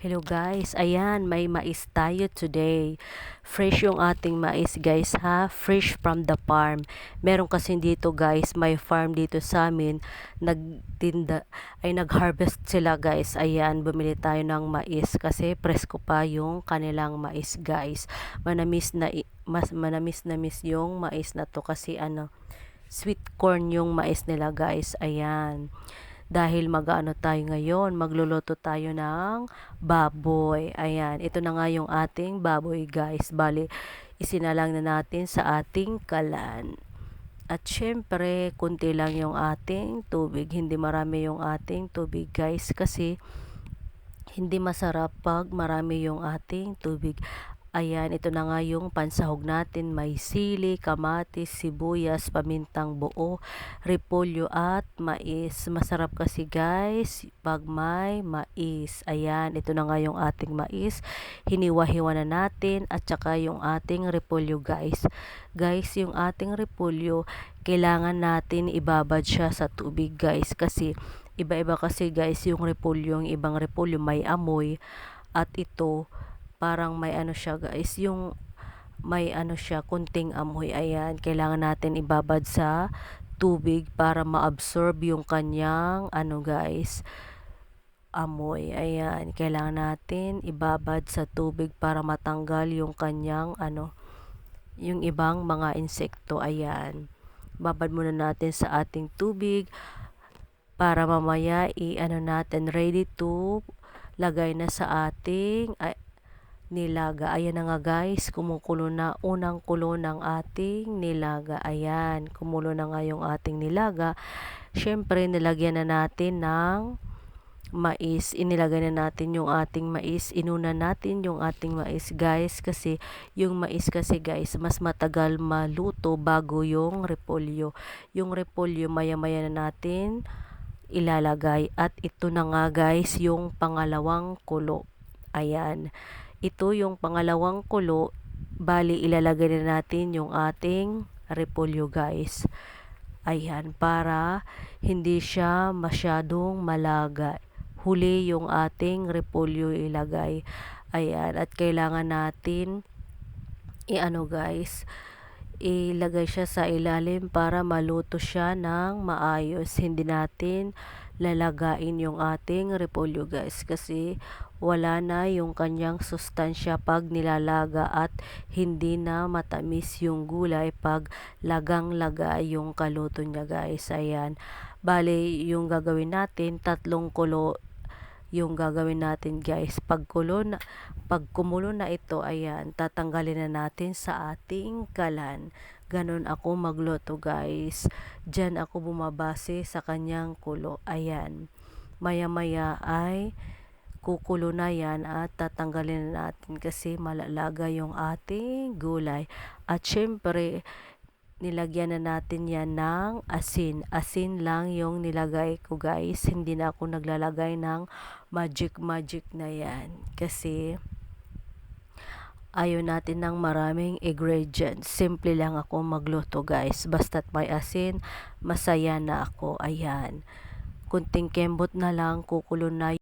Hello guys, ayan may mais tayo today. Fresh yung ating mais guys ha, fresh from the farm. Meron kasi dito guys, may farm dito sa amin, nagtinda, ay nag-harvest sila guys. Ayan, bumili tayo ng mais kasi presko pa yung kanilang mais guys. Manamis na, mas manamis na miss yung mais na to kasi ano, sweet corn yung mais nila guys. Ayan dahil mag-ano tayo ngayon, magluluto tayo ng baboy. Ayan, ito na nga yung ating baboy guys. Bali, isinalang na natin sa ating kalan. At syempre, kunti lang yung ating tubig. Hindi marami yung ating tubig guys kasi hindi masarap pag marami yung ating tubig. Ayan, ito na nga yung pansahog natin. May sili, kamatis, sibuyas, pamintang buo, repolyo at mais. Masarap kasi guys pag may mais. Ayan, ito na nga yung ating mais. Hiniwa-hiwa na natin at saka yung ating repolyo guys. Guys, yung ating repolyo, kailangan natin ibabad siya sa tubig guys kasi iba-iba kasi guys yung repolyo, yung ibang repolyo may amoy at ito parang may ano siya guys, yung may ano siya, kunting amoy. Ayan, kailangan natin ibabad sa tubig para ma-absorb yung kanyang ano guys, amoy. Ayan, kailangan natin ibabad sa tubig para matanggal yung kanyang ano, yung ibang mga insekto. Ayan, babad muna natin sa ating tubig para mamaya i-ano natin ready to lagay na sa ating nilaga. Ayan na nga guys, kumukulo na unang kulo ng ating nilaga. Ayan, kumulo na nga yung ating nilaga. Siyempre, nilagyan na natin ng mais. Inilagay na natin yung ating mais. Inuna natin yung ating mais guys kasi yung mais kasi guys, mas matagal maluto bago yung repolyo. Yung repolyo, maya-maya na natin ilalagay. At ito na nga guys, yung pangalawang kulo. Ayan. Ito yung pangalawang kulo, bali ilalagay na natin yung ating repolyo guys. Ayan, para hindi siya masyadong malaga. Huli yung ating repolyo ilagay. Ayan, at kailangan natin i-ano guys, ilagay siya sa ilalim para maluto siya ng maayos. Hindi natin lalagain yung ating repolyo guys kasi wala na yung kanyang sustansya pag nilalaga at hindi na matamis yung gulay pag lagang-laga yung kaluto niya guys. Ayan. Bale, yung gagawin natin, tatlong kulo yung gagawin natin guys. Pag kulo na, pag kumulo na ito, ayan, tatanggalin na natin sa ating kalan. Ganon ako magluto guys. Diyan ako bumabase sa kanyang kulo. Ayan. Maya-maya ay kukulo na yan at tatanggalin na natin kasi malalaga yung ating gulay. At syempre, nilagyan na natin yan ng asin. Asin lang yung nilagay ko guys. Hindi na ako naglalagay ng magic magic na yan. Kasi ayaw natin ng maraming ingredients. Simple lang ako magluto guys. Basta't may asin, masaya na ako. Ayan. Kunting kembot na lang, kukulo na